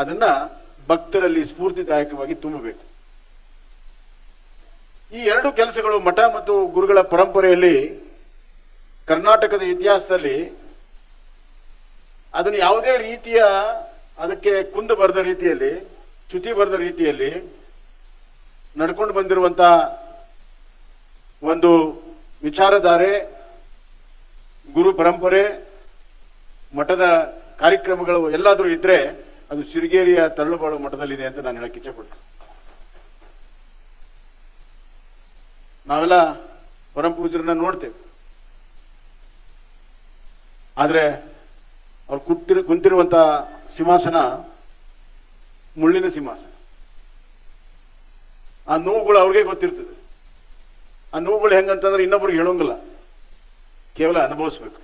ಅದನ್ನ ಭಕ್ತರಲ್ಲಿ ಸ್ಫೂರ್ತಿದಾಯಕವಾಗಿ ತುಂಬಬೇಕು. ಈ ಎರಡು ಕೆಲಸಗಳು ಮಠ ಮತ್ತು ಗುರುಗಳ ಪರಂಪರೆಯಲ್ಲಿ ಕರ್ನಾಟಕದ ಇತಿಹಾಸದಲ್ಲಿ ಅದನ್ನು ಯಾವುದೇ ರೀತಿಯ ಅದಕ್ಕೆ ಕುಂದು ಬರದ ರೀತಿಯಲ್ಲಿ, ಚ್ಯುತಿ ಬರೆದ ರೀತಿಯಲ್ಲಿ ನಡ್ಕೊಂಡು ಬಂದಿರುವಂತ ಒಂದು ವಿಚಾರಧಾರೆ, ಗುರು ಪರಂಪರೆ, ಮಠದ ಕಾರ್ಯಕ್ರಮಗಳು ಎಲ್ಲಾದರೂ ಇದ್ರೆ ಅದು ಸಿರಿಗೇರಿಯ ತರಳುಬಾಳು ಮಠದಲ್ಲಿದೆ ಅಂತ ನಾನು ಹೇಳಕ್ಕೆ ಇಚ್ಛೆಪಡ್ತೀನಿ. ನಾವೆಲ್ಲ ಪರಮ ಪೂಜರನ್ನ ನೋಡ್ತೇವೆ. ಆದ್ರೆ ಅವ್ರು ಕುಂತಿರು ಕುಂತಿರುವಂತ ಸಿಂಹಾಸನ ಮುಳ್ಳಿನ ಸಿಂಹಾಸನ. ಆ ನೋವುಗಳು ಅವ್ರಿಗೆ ಗೊತ್ತಿರ್ತದೆ. ಆ ನೋವುಗಳು ಹೆಂಗಂತಂದ್ರೆ ಇನ್ನೊಬ್ರಿಗೆ ಹೇಳೋಂಗಿಲ್ಲ. ಕೇವಲ ಅನುಭವಿಸ್ಬೇಕು.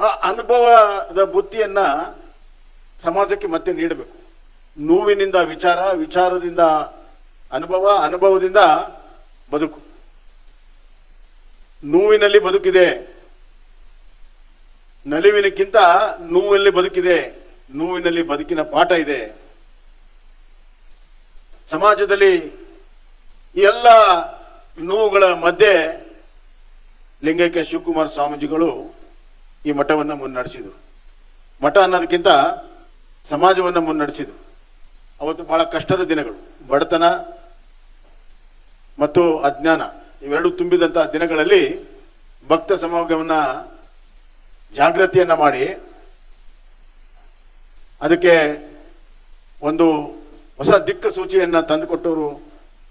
ಆ ಅನುಭವದ ಬುದ್ಧಿಯನ್ನ ಸಮಾಜಕ್ಕೆ ಮತ್ತೆ ನೀಡಬೇಕು. ನೋವಿನಿಂದ ವಿಚಾರ, ವಿಚಾರದಿಂದ ಅನುಭವ, ಅನುಭವದಿಂದ ಬದುಕು. ನೋವಿನಲ್ಲಿ ಬದುಕಿದೆ. ನಲಿವಿನಕ್ಕಿಂತ ನೋವಿನಲ್ಲಿ ಬದುಕಿದೆ. ನೋವಿನಲ್ಲಿ ಬದುಕಿನ ಪಾಠ ಇದೆ. ಸಮಾಜದಲ್ಲಿ ಎಲ್ಲ ನೋವುಗಳ ಮಧ್ಯೆ ಲಿಂಗೈಕ್ಯ ಶಿವಕುಮಾರ ಸ್ವಾಮೀಜಿಗಳು ಈ ಮಠವನ್ನ ಮುನ್ನಡೆಸಿದರು. ಮಠ ಅನ್ನೋದಕ್ಕಿಂತ ಸಮಾಜವನ್ನ ಮುನ್ನಡೆಸಿದರು ಅವತ್ತು ಬಹಳ ಕಷ್ಟದ ದಿನಗಳು. ಬಡತನ ಮತ್ತು ಅಜ್ಞಾನ ಇವೆರಡು ತುಂಬಿದಂತಹ ದಿನಗಳಲ್ಲಿ ಭಕ್ತ ಸಮಾಗಮನ ಜಾಗೃತಿಯನ್ನ ಮಾಡಿ ಅದಕ್ಕೆ ಒಂದು ಹೊಸ ದಿಕ್ಕ ಸೂಚಿಯನ್ನ ತಂದುಕೊಟ್ಟವರು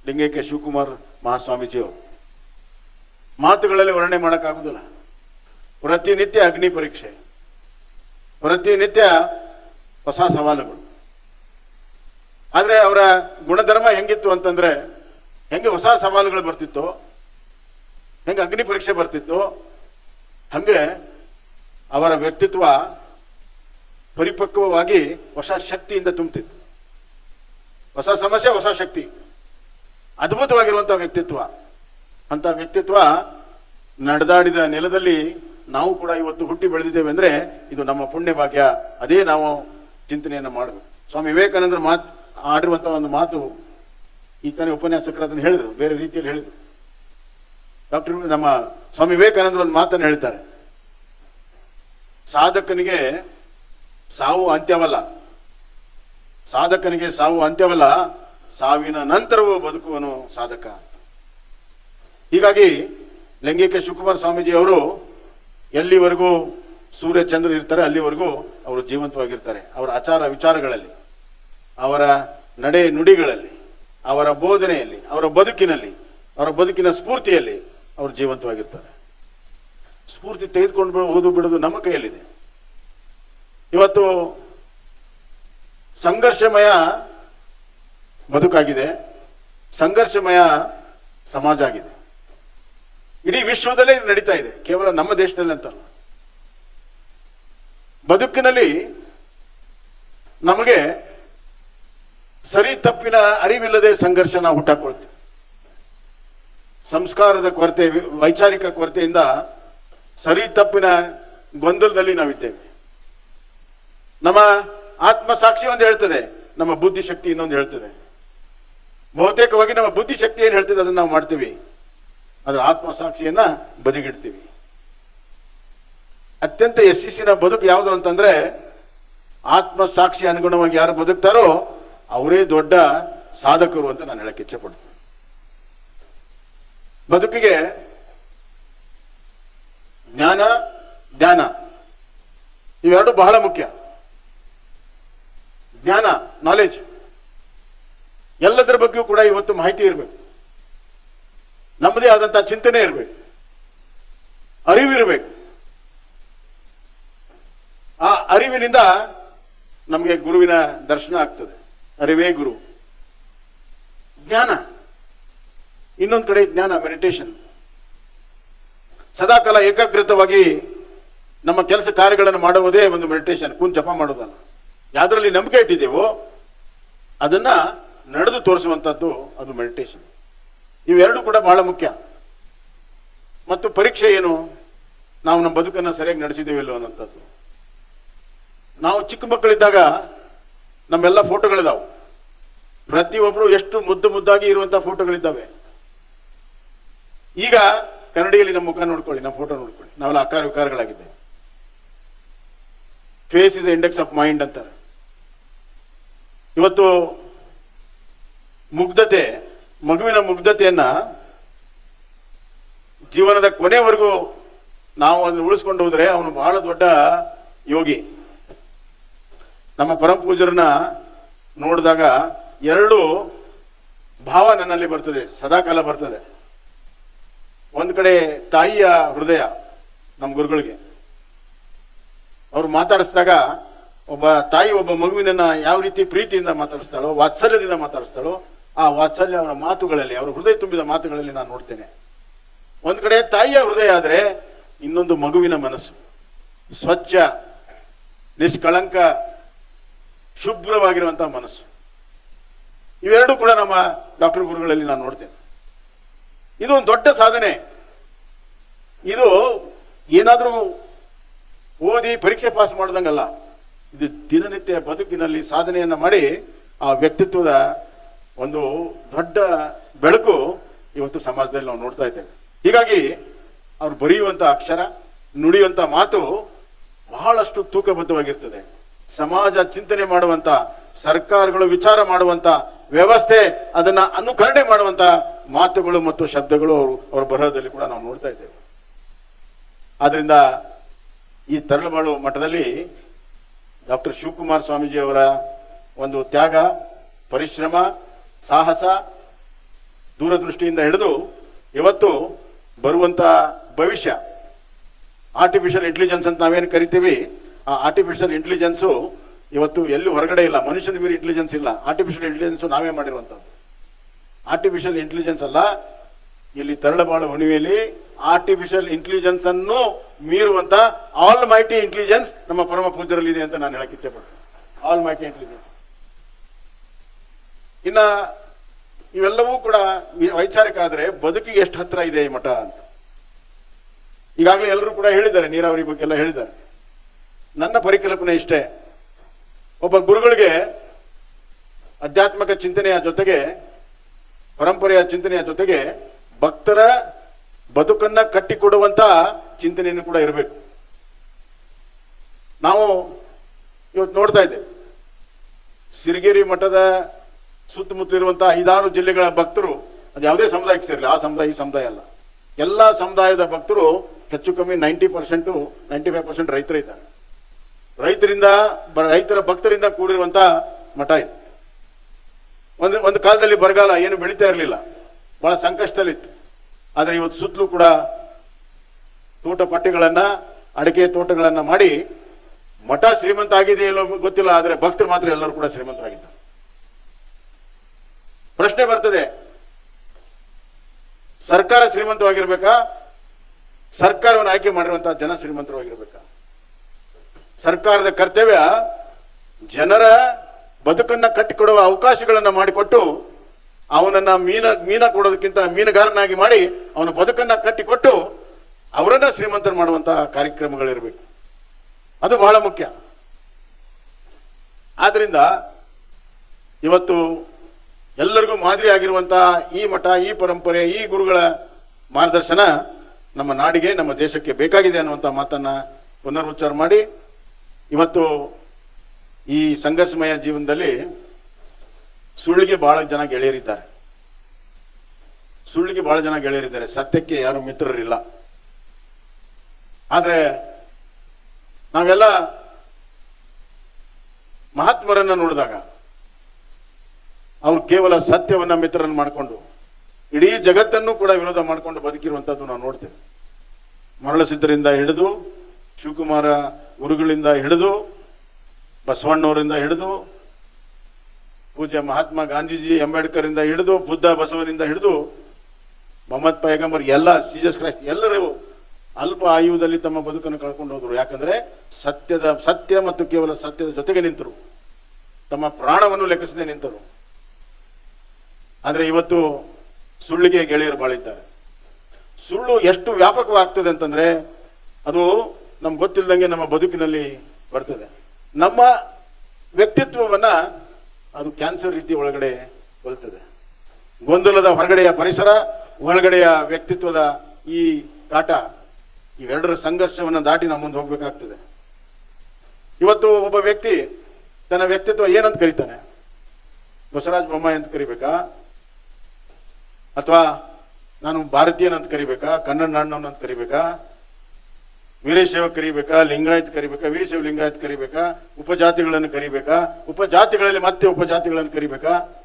ಲಿಂಗೈಕ್ಯ ಶಿವಕುಮಾರ್ ಮಹಾಸ್ವಾಮೀಜಿಯವರು. ಮಾತುಗಳಲ್ಲಿ ವರ್ಣನೆ ಮಾಡೋಕ್ಕಾಗುದಿಲ್ಲ. ಪ್ರತಿನಿತ್ಯ ಅಗ್ನಿ ಪರೀಕ್ಷೆ. ಪ್ರತಿನಿತ್ಯ ಹೊಸ ಸವಾಲುಗಳು. ಆದರೆ ಅವರ ಗುಣಧರ್ಮ ಹೆಂಗಿತ್ತು ಅಂತಂದ್ರೆ, ಹೆಂಗೆ ಹೊಸ ಸವಾಲುಗಳು ಬರ್ತಿತ್ತು, ಹೆಂಗೆ ಅಗ್ನಿ ಪರೀಕ್ಷೆ ಬರ್ತಿತ್ತು, ಹಂಗೆ ಅವರ ವ್ಯಕ್ತಿತ್ವ ಪರಿಪಕ್ವವಾಗಿ ಹೊಸ ಶಕ್ತಿಯಿಂದ ತುಂಬುತ್ತಿತ್ತು ಹೊಸ ಸಮಸ್ಯೆ, ಹೊಸ ಶಕ್ತಿ. ಅದ್ಭುತವಾಗಿರುವಂಥ ವ್ಯಕ್ತಿತ್ವ. ಅಂತ ವ್ಯಕ್ತಿತ್ವ ನಡೆದಾಡಿದ ನೆಲದಲ್ಲಿ ನಾವು ಕೂಡ ಇವತ್ತು ಹುಟ್ಟಿ ಬೆಳೆದಿದ್ದೇವೆ ಅಂದರೆ ಇದು ನಮ್ಮ ಪುಣ್ಯ ಭಾಗ್ಯ ಅದೇ ನಾವು ಚಿಂತನೆಯನ್ನ ಮಾಡಬೇಕು ಸ್ವಾಮಿ ವಿವೇಕಾನಂದರು ಮಾತು ಆಡಿರುವಂತಹ ಒಂದು ಮಾತು ಈ ತಾನೇ ಉಪನ್ಯಾಸಕರು ಅದನ್ನು ಹೇಳಿದ್ರು, ಬೇರೆ ರೀತಿಯಲ್ಲಿ ಹೇಳಿದ್ರು. ಡಾಕ್ಟರ್ ನಮ್ಮ ಸ್ವಾಮಿ ವಿವೇಕಾನಂದರು ಒಂದು ಮಾತನ್ನು ಹೇಳ್ತಾರೆ. ಸಾಧಕನಿಗೆ ಸಾವು ಅಂತ್ಯವಲ್ಲ. ಸಾಧಕನಿಗೆ ಸಾವು ಅಂತ್ಯವಲ್ಲ, ಸಾವಿನ ನಂತರವೂ ಬದುಕುವನು ಸಾಧಕ. ಹೀಗಾಗಿ ಲಿಂಗಿಕ ಶಿವಕುಮಾರ ಸ್ವಾಮೀಜಿ ಅವರು ಎಲ್ಲಿವರೆಗೂ ಸೂರ್ಯ ಚಂದ್ರ ಇರ್ತಾರೆ, ಅಲ್ಲಿವರೆಗೂ ಅವರು ಜೀವಂತವಾಗಿರ್ತಾರೆ. ಅವರ ಆಚಾರ ವಿಚಾರಗಳಲ್ಲಿ, ಅವರ ನಡೆ ನುಡಿಗಳಲ್ಲಿ, ಅವರ ಬೋಧನೆಯಲ್ಲಿ, ಅವರ ಬದುಕಿನಲ್ಲಿ, ಅವರ ಬದುಕಿನ ಸ್ಫೂರ್ತಿಯಲ್ಲಿ ಅವರು ಜೀವಂತವಾಗಿರ್ತಾರೆ. ಸ್ಫೂರ್ತಿ ತೆಗೆದುಕೊಂಡು ಓದು ಬಿಡೋದು ನಮ್ಮ ಕೈಯಲ್ಲಿದೆ. ಇವತ್ತು ಸಂಘರ್ಷಮಯ ಬದುಕಾಗಿದೆ. ಸಂಘರ್ಷಮಯ ಸಮಾಜ ಆಗಿದೆ. ಇಡೀ ವಿಶ್ವದಲ್ಲೇ ಇದು ನಡೀತಾ ಇದೆ. ಕೇವಲ ನಮ್ಮ ದೇಶದಲ್ಲಿ ಅಂತಲ್ಲ. ಬದುಕಿನಲ್ಲಿ ನಮಗೆ ಸರಿ ತಪ್ಪಿನ ಅರಿವಿಲ್ಲದೆ ಸಂಘರ್ಷ ನಾವು ಹುಟ್ಟಾಕೊಳ್ತೀವಿ ಸಂಸ್ಕಾರದ ಕೊರತೆ, ವೈಚಾರಿಕ ಕೊರತೆಯಿಂದ ಸರಿ ತಪ್ಪಿನ ಗೊಂದಲದಲ್ಲಿ ನಾವಿದ್ದೇವೆ. ನಮ್ಮ ಆತ್ಮ ಸಾಕ್ಷಿ ಒಂದು ಹೇಳ್ತದೆ, ನಮ್ಮ ಬುದ್ಧಿಶಕ್ತಿ ಇನ್ನೊಂದು ಹೇಳ್ತದೆ. ಬಹುತೇಕವಾಗಿ ನಮ್ಮ ಬುದ್ಧಿಶಕ್ತಿ ಏನು ಹೇಳ್ತದೆ ಅದನ್ನ ನಾವು ಮಾಡ್ತೀವಿ. ಅದರ ಆತ್ಮ ಆತ್ಮಸಾಕ್ಷಿಯನ್ನ ಬದಿಗಿಡ್ತೀವಿ. ಅತ್ಯಂತ ಯಶಸ್ಸಿನ ಬದುಕು ಯಾವುದು ಅಂತಂದ್ರೆ ಆತ್ಮ ಸಾಕ್ಷಿ ಅನುಗುಣವಾಗಿ ಯಾರು ಬದುಕ್ತಾರೋ ಅವರೇ ದೊಡ್ಡ ಸಾಧಕರು ಅಂತ ನಾನು ಹೇಳಕ್ಕೆ ಇಚ್ಛೆ ಪಡ್ತೀನಿ ಬದುಕಿಗೆ ಜ್ಞಾನ, ಧ್ಯಾನ ಇವೆರಡು ಬಹಳ ಮುಖ್ಯ. ಜ್ಞಾನ ನಾಲೆಜ್ ಎಲ್ಲದರ ಬಗ್ಗೆಯೂ ಕೂಡ ಇವತ್ತು ಮಾಹಿತಿ ಇರಬೇಕು. ನಮ್ಮದೇ ಆದಂತಹ ಚಿಂತನೆ ಇರಬೇಕು. ಅರಿವಿರಬೇಕು. ಆ ಅರಿವಿನಿಂದ ನಮಗೆ ಗುರುವಿನ ದರ್ಶನ ಆಗ್ತದೆ. ಅರಿವೇ ಗುರು. ಜ್ಞಾನ. ಇನ್ನೊಂದು ಕಡೆ ಜ್ಞಾನ ಮೆಡಿಟೇಷನ್ ಸದಾಕಾಲ ಏಕಾಗ್ರತವಾಗಿ ನಮ್ಮ ಕೆಲಸ ಕಾರ್ಯಗಳನ್ನು ಮಾಡುವುದೇ ಒಂದು ಮೆಡಿಟೇಷನ್ ಕುಂತ್ ಜಪ ಮಾಡೋದಲ್ಲ. ಯಾವುದರಲ್ಲಿ ನಂಬಿಕೆ ಇಟ್ಟಿದ್ದೇವೋ, ಅದನ್ನ ನಡೆದು ತೋರಿಸುವಂಥದ್ದು ಅದು ಮೆಡಿಟೇಷನ್ ಇವೆರಡು ಕೂಡ ಬಹಳ ಮುಖ್ಯ. ಮತ್ತು ಪರೀಕ್ಷೆ ಏನು? ನಾವು ನಮ್ಮ ಬದುಕನ್ನು ಸರಿಯಾಗಿ ನಡೆಸಿದ್ದೇವೆ ಇಲ್ಲೋ ಅನ್ನೋಂಥದ್ದು ನಾವು ಚಿಕ್ಕ ಮಕ್ಕಳಿದ್ದಾಗ ನಮ್ಮೆಲ್ಲ ಫೋಟೋಗಳಿದಾವೆ. ಪ್ರತಿಯೊಬ್ಬರು ಎಷ್ಟು ಮುದ್ದು ಮುದ್ದಾಗಿ ಇರುವಂತ ಫೋಟೋಗಳಿದ್ದಾವೆ. ಈಗ ಕನ್ನಡಿಯಲ್ಲಿ ನಮ್ಮ ಮುಖ ನೋಡ್ಕೊಳ್ಳಿ, ನಮ್ಮ ಫೋಟೋ ನೋಡ್ಕೊಳ್ಳಿ. ನಾವೆಲ್ಲ ಅಕಾರ ವಿಕಾರಗಳಾಗಿದ್ದೇವೆ face is index of mind ಅಂತಾರೆ. ಇವತ್ತು ಮುಗ್ಧತೆ, ಮಗುವಿನ ಮುಗ್ಧತೆಯನ್ನ ಜೀವನದ ಕೊನೆವರೆಗೂ ನಾವು ಅದನ್ನು ಉಳಿಸ್ಕೊಂಡು ಹೋದ್ರೆ ಅವನು ಬಹಳ ದೊಡ್ಡ ಯೋಗಿ. ನಮ್ಮ ಪರಮ ಪೂಜರನ್ನ ನೋಡಿದಾಗ ಎರಡು ಭಾವ ನನ್ನಲ್ಲಿ ಬರ್ತದೆ, ಸದಾಕಾಲ ಬರ್ತದೆ. ಒಂದ್ ಕಡೆ ತಾಯಿಯ ಹೃದಯ ನಮ್ಮ ಗುರುಗಳಿಗೆ. ಅವ್ರು ಮಾತಾಡಿಸಿದಾಗ ಒಬ್ಬ ತಾಯಿ ಒಬ್ಬ ಮಗುವಿನನ್ನ ಯಾವ ರೀತಿ ಪ್ರೀತಿಯಿಂದ ಮಾತಾಡಿಸ್ತಾಳೋ, ವಾತ್ಸಲ್ಯದಿಂದ ಮಾತಾಡಿಸ್ತಾಳೋ, ಆ ವಾತ್ಸಲ್ಯ ಅವರ ಮಾತುಗಳಲ್ಲಿ, ಅವರ ಹೃದಯ ತುಂಬಿದ ಮಾತುಗಳಲ್ಲಿ ನಾನು ನೋಡ್ತೇನೆ. ಒಂದ್ ಕಡೆ ತಾಯಿಯ ಹೃದಯ ಆದ್ರೆ ಇನ್ನೊಂದು ಮಗುವಿನ ಮನಸ್ಸು. ಸ್ವಚ್ಛ, ನಿಷ್ಕಳಂಕ ಶುಭ್ರವಾಗಿರುವಂತಹ ಮನಸ್ಸು. ಇವೆರಡೂ ಕೂಡ ನಮ್ಮ ಡಾಕ್ಟರ್ ಗುರುಗಳಲ್ಲಿ ನಾನು ನೋಡ್ತೇನೆ. ಇದು ಒಂದು ದೊಡ್ಡ ಸಾಧನೆ. ಇದು ಏನಾದರೂ ಓದಿ ಪರೀಕ್ಷೆ ಪಾಸ್ ಮಾಡಿದಂಗಲ್ಲ. ಇದು ದಿನನಿತ್ಯ ಬದುಕಿನಲ್ಲಿ ಸಾಧನೆಯನ್ನು ಮಾಡಿ ಆ ವ್ಯಕ್ತಿತ್ವದ ಒಂದು ದೊಡ್ಡ ಬೆಳಕು ಇವತ್ತು ಸಮಾಜದಲ್ಲಿ ನಾವು ನೋಡ್ತಾ ಇದ್ದೇವೆ. ಹೀಗಾಗಿ ಅವ್ರು ಬರೆಯುವಂಥ ಅಕ್ಷರ ನುಡಿಯುವಂಥ ಮಾತು ಬಹಳಷ್ಟು ತೂಕಬದ್ಧವಾಗಿರ್ತದೆ. ಸಮಾಜ ಚಿಂತನೆ ಮಾಡುವಂತ, ಸರ್ಕಾರಗಳು ವಿಚಾರ ಮಾಡುವಂತ, ವ್ಯವಸ್ಥೆ ಅದನ್ನ ಅನುಕರಣೆ ಮಾಡುವಂತ ಮಾತುಗಳು ಮತ್ತು ಶಬ್ದಗಳು ಅವರು, ಅವರ ಬರಹದಲ್ಲಿ ಕೂಡ ನಾವು ನೋಡ್ತಾ ಇದ್ದೇವೆ. ಆದ್ರಿಂದ ಈ ತರಳಬಾಳು ಮಠದಲ್ಲಿ ಡಾಕ್ಟರ್ ಶಿವಕುಮಾರ್ ಸ್ವಾಮೀಜಿ ಅವರ ಒಂದು ತ್ಯಾಗ, ಪರಿಶ್ರಮ, ಸಾಹಸ ದೂರದೃಷ್ಟಿಯಿಂದ ಹಿಡಿದು ಇವತ್ತು ಬರುವಂತ ಭವಿಷ್ಯ. ಆರ್ಟಿಫಿಷಿಯಲ್ ಇಂಟೆಲಿಜೆನ್ಸ್ ಅಂತ ನಾವೇನು ಕರಿತೀವಿ? ಆ ಆರ್ಟಿಫಿಷಿಯಲ್ ಇಂಟೆಲಿಜೆನ್ಸು ಇವತ್ತು ಎಲ್ಲೂ ಹೊರಗಡೆ ಇಲ್ಲ. ಮನುಷ್ಯನ ಮೀರಿ ಇಂಟೆಲಿಜೆನ್ಸ್ ಇಲ್ಲ. ಆರ್ಟಿಫಿಷಿಯಲ್ ಇಂಟೆಲಿಜೆನ್ಸು ನಾವೇ ಮಾಡಿರುವಂಥದ್ದು. ಆರ್ಟಿಫಿಷಿಯಲ್ ಇಂಟೆಲಿಜೆನ್ಸ್ ಅಲ್ಲ, ಇಲ್ಲಿ ತರಳಬಾಳು ಹುಣಿವೆಯಲ್ಲಿ ಆರ್ಟಿಫಿಷಿಯಲ್ ಇಂಟೆಲಿಜೆನ್ಸ್ ಅನ್ನು ಮೀರುವಂತ ಆಲ್ ಮೈಟಿ ಇಂಟೆಲಿಜೆನ್ಸ್ ನಮ್ಮ ಪರಮ ಪೂಜರಲ್ಲಿ ಇದೆ ಅಂತ ನಾನು ಹೇಳಕ್ಕೆ ಇಚ್ಛೆಪಡ್ತೇನೆ. ಆಲ್ ಮೈಟಿ ಇಂಟೆಲಿಜೆನ್ಸ್ ಇನ್ನ ಇವೆಲ್ಲವೂ ಕೂಡ ವೈಚಾರಿಕ ಆದರೆ ಬದುಕಿಗೆ ಎಷ್ಟು ಹತ್ರ ಇದೆ ಈ ಮಠ ಅಂತ. ಈಗಾಗಲೇ ಎಲ್ಲರೂ ಕೂಡ ಹೇಳಿದ್ದಾರೆ, ನೀರಾವರಿ ಬಗ್ಗೆ ಎಲ್ಲ ಹೇಳಿದ್ದಾರೆ. ನನ್ನ ಪರಿಕಲ್ಪನೆ ಇಷ್ಟೇ. ಒಬ್ಬ ಗುರುಗಳಿಗೆ ಆಧ್ಯಾತ್ಮಿಕ ಚಿಂತನೆಯ ಜೊತೆಗೆ, ಪರಂಪರೆಯ ಚಿಂತನೆಯ ಜೊತೆಗೆ ಭಕ್ತರ ಬದುಕನ್ನ ಕಟ್ಟಿಕೊಡುವಂತ ಚಿಂತನೆಯನ್ನು ಕೂಡ ಇರಬೇಕು. ನಾವು ಇವತ್ತು ನೋಡ್ತಾ ಇದ್ದೇವೆ. ಸಿರಿಗೇರಿ ಮಠದ ಸುತ್ತಮುತ್ತ ಇರುವಂತಹ ಐದಾರು ಜಿಲ್ಲೆಗಳ ಭಕ್ತರು, ಅದು ಯಾವುದೇ ಸಮುದಾಯಕ್ಕೆ ಸೇರಲಿ ಆ ಸಮುದಾಯ ಈ ಸಮುದಾಯ ಅಲ್ಲ. ಎಲ್ಲ ಸಮುದಾಯದ ಭಕ್ತರು ಹೆಚ್ಚು ಕಮ್ಮಿ ninety percent, ninety five percent ರೈತರಿದ್ದಾರೆ. ರೈತರಿಂದ ರೈತರ ಭಕ್ತರಿಂದ ಕೂಡಿರುವಂತ ಮಠ ಇದು. ಒಂದು ಒಂದು ಕಾಲದಲ್ಲಿ ಬರಗಾಲ ಏನು ಬೆಳೀತಾ ಇರಲಿಲ್ಲ. ಬಹಳ ಸಂಕಷ್ಟದಲ್ಲಿತ್ತು. ಆದರೆ ಇವತ್ತು ಸುತ್ತಲೂ ಕೂಡ ತೋಟ ಪಟ್ಟಿಗಳನ್ನ, ಅಡಿಕೆ ತೋಟಗಳನ್ನ ಮಾಡಿ ಮಠ ಶ್ರೀಮಂತ ಆಗಿದೆ ಇಲ್ಲೋ ಗೊತ್ತಿಲ್ಲ, ಆದರೆ ಭಕ್ತರು ಮಾತ್ರ ಎಲ್ಲರೂ ಕೂಡ ಶ್ರೀಮಂತರಾಗಿದ್ದಾರೆ. ಪ್ರಶ್ನೆ ಬರ್ತದೆ. ಸರ್ಕಾರ ಶ್ರೀಮಂತವಾಗಿರ್ಬೇಕಾ? ಸರ್ಕಾರವನ್ನು ಆಯ್ಕೆ ಮಾಡಿರುವಂತಹ ಜನ ಶ್ರೀಮಂತರಾಗಿರ್ಬೇಕಾ ಸರ್ಕಾರದ ಕರ್ತವ್ಯ ಜನರ ಬದುಕನ್ನ ಕಟ್ಟಿಕೊಡುವ ಅವಕಾಶಗಳನ್ನ ಮಾಡಿಕೊಟ್ಟು ಅವನನ್ನ ಮೀನ ಮೀನ ಕೊಡೋದಕ್ಕಿಂತ ಮೀನುಗಾರನಾಗಿ ಮಾಡಿ ಅವನ ಬದುಕನ್ನ ಕಟ್ಟಿಕೊಟ್ಟು ಅವರನ್ನ ಶ್ರೀಮಂತರು ಮಾಡುವಂತಹ ಕಾರ್ಯಕ್ರಮಗಳಿರಬೇಕು. ಅದು ಬಹಳ ಮುಖ್ಯ. ಆದ್ರಿಂದ ಇವತ್ತು ಎಲ್ಲರಿಗೂ ಮಾದರಿ ಈ ಮಠ, ಈ ಪರಂಪರೆ, ಈ ಗುರುಗಳ ಮಾರ್ಗದರ್ಶನ ನಮ್ಮ ನಾಡಿಗೆ, ನಮ್ಮ ದೇಶಕ್ಕೆ ಬೇಕಾಗಿದೆ ಅನ್ನುವಂಥ ಮಾತನ್ನ ಪುನರುಚ್ಚಾರ ಮಾಡಿ ಇವತ್ತು ಈ ಸಂಘರ್ಷಮಯ ಜೀವನದಲ್ಲಿ ಸುಳ್ಳಿಗೆ ಬಹಳ ಜನ ಗೆಳೆಯರಿದ್ದಾರೆ. ಸುಳ್ಳಿಗೆ ಬಹಳ ಜನ ಗೆಳೆಯರಿದ್ದಾರೆ. ಸತ್ಯಕ್ಕೆ ಯಾರು ಮಿತ್ರರಿಲ್ಲ. ಆದ್ರೆ ನಾವೆಲ್ಲ ಮಹಾತ್ಮರನ್ನ ನೋಡಿದಾಗ ಅವ್ರು ಕೇವಲ ಸತ್ಯವನ್ನ ಮಿತ್ರರನ್ನು ಮಾಡಿಕೊಂಡು, ಇಡೀ ಜಗತ್ತನ್ನು ಕೂಡ ವಿರೋಧ ಮಾಡಿಕೊಂಡು ಬದುಕಿರುವಂತದ್ದು ನಾವು ನೋಡ್ತೇವೆ. ಮರಳಸಿದ್ದರಿಂದ ಹಿಡಿದು ಶಿವಕುಮಾರ ಗುರುಗಳಿಂದ ಹಿಡಿದು, ಬಸವಣ್ಣವರಿಂದ ಹಿಡಿದು, ಪೂಜ್ಯ ಮಹಾತ್ಮ ಗಾಂಧೀಜಿ ಅಂಬೇಡ್ಕರ್ ಇಂದ ಹಿಡಿದು, ಬುದ್ಧ ಬಸವನಿಂದ ಹಿಡಿದು, ಮೊಹಮ್ಮದ್ ಪೈಗಂಬರ್ ಎಲ್ಲ ಸೀಜಸ್ ಕ್ರೈಸ್ತ್ ಎಲ್ಲರೂ ಅಲ್ಪ ಆಯುವುದಲ್ಲಿ ತಮ್ಮ ಬದುಕನ್ನು ಕಳ್ಕೊಂಡು ಹೋದ್ರು. ಯಾಕಂದ್ರೆ ಸತ್ಯದ, ಸತ್ಯ ಮತ್ತು ಕೇವಲ ಸತ್ಯದ ಜೊತೆಗೆ ನಿಂತರು. ತಮ್ಮ ಪ್ರಾಣವನ್ನು ಲೆಕ್ಕಿಸದೆ ನಿಂತರು. ಆದ್ರೆ ಇವತ್ತು ಸುಳ್ಳಿಗೆ ಗೆಳೆಯರು ಬಾಳಿದ್ದಾರೆ. ಸುಳ್ಳು ಎಷ್ಟು ವ್ಯಾಪಕವಾಗ್ತದೆ ಅಂತಂದ್ರೆ ಅದು ನಮ್ಗೆ ಗೊತ್ತಿಲ್ಲದಂಗೆ ನಮ್ಮ ಬದುಕಿನಲ್ಲಿ ಬರ್ತದೆ. ನಮ್ಮ ವ್ಯಕ್ತಿತ್ವವನ್ನ ಅದು ಕ್ಯಾನ್ಸರ್ ರೀತಿ ಒಳಗಡೆ ಕೊಲ್ತದೆ ಗೊಂದಲದ ಹೊರಗಡೆಯ ಪರಿಸರ, ಒಳಗಡೆಯ ವ್ಯಕ್ತಿತ್ವದ ಈ ಕಾಟ, ಇವೆರಡರ ಸಂಘರ್ಷವನ್ನು ದಾಟಿ ನಮ್ಮ ಮುಂದೆ ಹೋಗಬೇಕಾಗ್ತದೆ. ಇವತ್ತು ಒಬ್ಬ ವ್ಯಕ್ತಿ ತನ್ನ ವ್ಯಕ್ತಿತ್ವ ಏನಂತ ಕರೀತಾನೆ? ಬಸವರಾಜ ಬೊಮ್ಮಾಯಿ ಅಂತ ಕರಿಬೇಕಾ? ಅಥವಾ ನಾನು ಭಾರತೀಯನಂತ ಕರಿಬೇಕಾ? ಕನ್ನಡ ಅಂತ ಕರಿಬೇಕಾ? ವೀರಶೈವ ಕರಿಬೇಕಾ, ಲಿಂಗಾಯತ್ ಕರಿಬೇಕಾ, ವೀರಶೈವ ಲಿಂಗಾಯತ್ ಕರಿಬೇಕಾ, ಉಪಜಾತಿಗಳನ್ನು ಕರಿಬೇಕಾ, ಉಪಜಾತಿಗಳಲ್ಲಿ ಮತ್ತೆ ಉಪಜಾತಿಗಳನ್ನು ಕರಿಬೇಕಾ?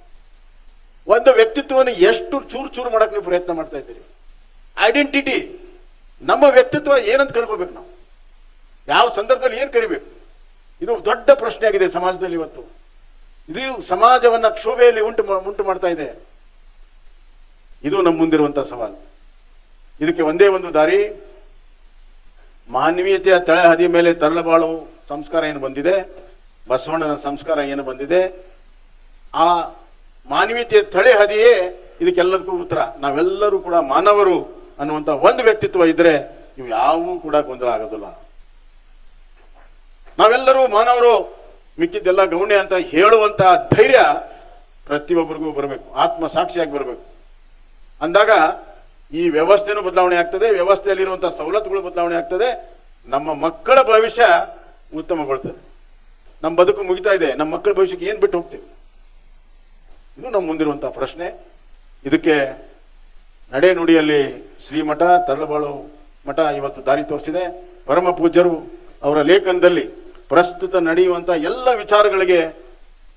ಒಂದು ವ್ಯಕ್ತಿತ್ವವನ್ನು ಎಷ್ಟು ಚೂರು ಚೂರು ಮಾಡಕ್ ನೀವು ಪ್ರಯತ್ನ ಮಾಡ್ತಾ ಇದ್ದೀರಿ? ಐಡೆಂಟಿಟಿ ನಮ್ಮ ವ್ಯಕ್ತಿತ್ವ ಏನಂತ ಕರ್ಕೋಬೇಕು ನಾವು? ಯಾವ ಸಂದರ್ಭದಲ್ಲಿ ಏನ್ ಕರಿಬೇಕು? ಇದು ದೊಡ್ಡ ಪ್ರಶ್ನೆ ಆಗಿದೆ ಸಮಾಜದಲ್ಲಿ ಇವತ್ತು. ಇದು ಸಮಾಜವನ್ನ ಕ್ಷೋಭೆಯಲ್ಲಿ ಉಂಟು ಉಂಟು ಮಾಡ್ತಾ ಇದೆ. ಇದು ನಮ್ಮ ಮುಂದಿರುವಂತಹ ಸವಾಲು. ಇದಕ್ಕೆ ಒಂದೇ ಒಂದು ದಾರಿ ಮಾನವೀಯತೆಯ ತಳಹದಿಯ ಮೇಲೆ ತರಳಬಾಳು ಸಂಸ್ಕಾರ ಏನು ಬಂದಿದೆ? ಬಸವಣ್ಣನ ಸಂಸ್ಕಾರ ಏನು ಬಂದಿದೆ? ಆ ಮಾನವೀಯತೆಯ ತಳೆಹದಿಯೇ ಇದಕ್ಕೆಲ್ಲದಕ್ಕೂ ಉತ್ತರ. ನಾವೆಲ್ಲರೂ ಕೂಡ ಮಾನವರು ಅನ್ನುವಂತ ಒಂದು ವ್ಯಕ್ತಿತ್ವ ಇದ್ರೆ ನೀವು ಯಾವೂ ಕೂಡ ಗೊಂದಲ ಆಗೋದಿಲ್ಲ. ನಾವೆಲ್ಲರೂ ಮಾನವರು ಮಿಕ್ಕಿದ್ದೆಲ್ಲ ಗೌಣ್ಯ ಅಂತ ಹೇಳುವಂತ ಧೈರ್ಯ ಪ್ರತಿಯೊಬ್ಬರಿಗೂ ಬರಬೇಕು. ಆತ್ಮ ಸಾಕ್ಷಿಯಾಗಿ ಬರಬೇಕು. ಅಂದಾಗ ಈ ವ್ಯವಸ್ಥೆನೂ ಬದಲಾವಣೆ ಆಗ್ತದೆ ವ್ಯವಸ್ಥೆಯಲ್ಲಿರುವಂತಹ ಸವಲತ್ತುಗಳು ಬದಲಾವಣೆ ಆಗ್ತದೆ. ನಮ್ಮ ಮಕ್ಕಳ ಭವಿಷ್ಯ ಉತ್ತಮಗೊಳ್ತದೆ. ನಮ್ಮ ಬದುಕು ಮುಗಿತಾ ಇದೆ ನಮ್ಮ ಮಕ್ಕಳ ಭವಿಷ್ಯಕ್ಕೆ ಏನ್ ಬಿಟ್ಟು ಹೋಗ್ತೇವೆ? ಇದು ನಮ್ಮ ಮುಂದಿರುವಂತಹ ಪ್ರಶ್ನೆ. ಇದಕ್ಕೆ ನಡೆ ನುಡಿಯಲ್ಲಿ ಶ್ರೀಮಠ, ತರಳಬಾಳು ಮಠ ಇವತ್ತು ದಾರಿ ತೋರಿಸಿದೆ. ಪರಮ ಪೂಜ್ಯರು ಅವರ ಲೇಖನದಲ್ಲಿ ಪ್ರಸ್ತುತ ನಡೆಯುವಂತ ಎಲ್ಲ ವಿಚಾರಗಳಿಗೆ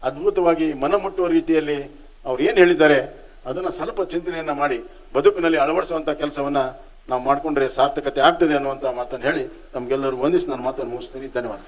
ಅದ್ಭುತವಾಗಿ ಮನಮುಟ್ಟುವ ರೀತಿಯಲ್ಲಿ ಅವ್ರು ಏನ್ ಹೇಳಿದ್ದಾರೆ, ಅದನ್ನ ಸ್ವಲ್ಪ ಚಿಂತನೆಯನ್ನ ಮಾಡಿ. ಬದುಕಿನಲ್ಲಿ ಅಳವಡಿಸುವಂತ ಕೆಲಸವನ್ನ ನಾವು ಮಾಡ್ಕೊಂಡ್ರೆ ಸಾರ್ಥಕತೆ ಆಗ್ತದೆ ಅನ್ನುವಂತ ಮಾತನ್ನು ಹೇಳಿ ನಮ್ಗೆಲ್ಲರೂ ವಂದಿಸಿ ನಾನು ಮಾತನ್ನು ಮುಗಿಸ್ತೀನಿ. ಧನ್ಯವಾದ.